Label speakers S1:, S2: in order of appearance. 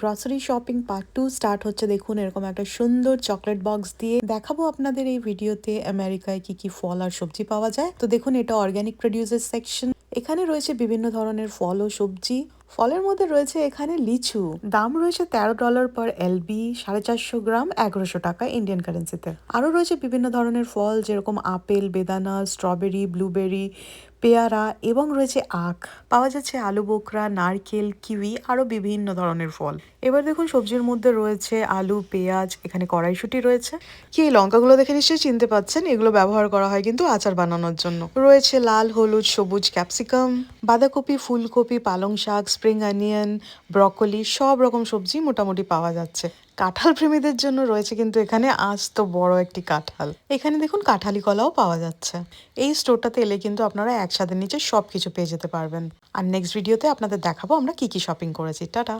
S1: Grocery shopping part two start হচ্ছে। দেখুন, এরকম একটা সুন্দর চকলেট বক্স দিয়ে দেখাবো আপনাদের এই ভিডিওতে আমেরিকায় কি কি ফল আর সবজি পাওয়া যায়। তো দেখুন, এটা অর্গ্যানিক প্রডিউসার সেকশন এখানে রয়েছে বিভিন্ন ধরনের ফল ও সবজি। ফলের মধ্যে রয়েছে এখানে লিচু। দাম রয়েছে তেরো ডলার পার এলবি সাড়ে চারশো গ্রাম, এগারোশো টাকা ইন্ডিয়ান কারেন্সিতে আরও রয়েছে বিভিন্ন ধরনের ফল, যেরকম আপেল, বেদানা স্ট্রবেরি ব্লুবেরি পেয়ারা এবং রয়েছে আখ। পাওয়া যাচ্ছে আলু বোকরা নারকেল, কিউই, আরও বিভিন্ন ধরনের ফল। এবার দেখুন সবজির মধ্যে রয়েছে আলু, পেঁয়াজ, এখানে কড়াইশুটি রয়েছে। কি, এই লঙ্কাগুলো দেখে নিশ্চয়ই চিনতে পাচ্ছেন, এগুলো ব্যবহার করা হয় কিন্তু আচার বানানোর জন্য। রয়েছে লাল, হলুদ, সবুজ, ক্যাপসিকাম, বাঁধাকপি, ফুলকপি, পালং শাক স্প্রিং, অনিয়ন, ব্রকলি, সব রকম সবজি মোটামুটি পাওয়া যাচ্ছে। কাঁঠাল প্রেমীদের জন্য রয়েছে কিন্তু এখানে আজ তো বড় একটি কাঁঠাল। এখানে দেখুন কাঁঠালি কলাও পাওয়া যাচ্ছে। এই স্টোরটাতে এলে কিন্তু আপনারা একসাথে নিচে সব কিছু পেয়ে যেতে পারবেন। আর নেক্সট ভিডিওতে আপনাদের দেখাবো আমরা কি কি শপিং করেছি। টাটা!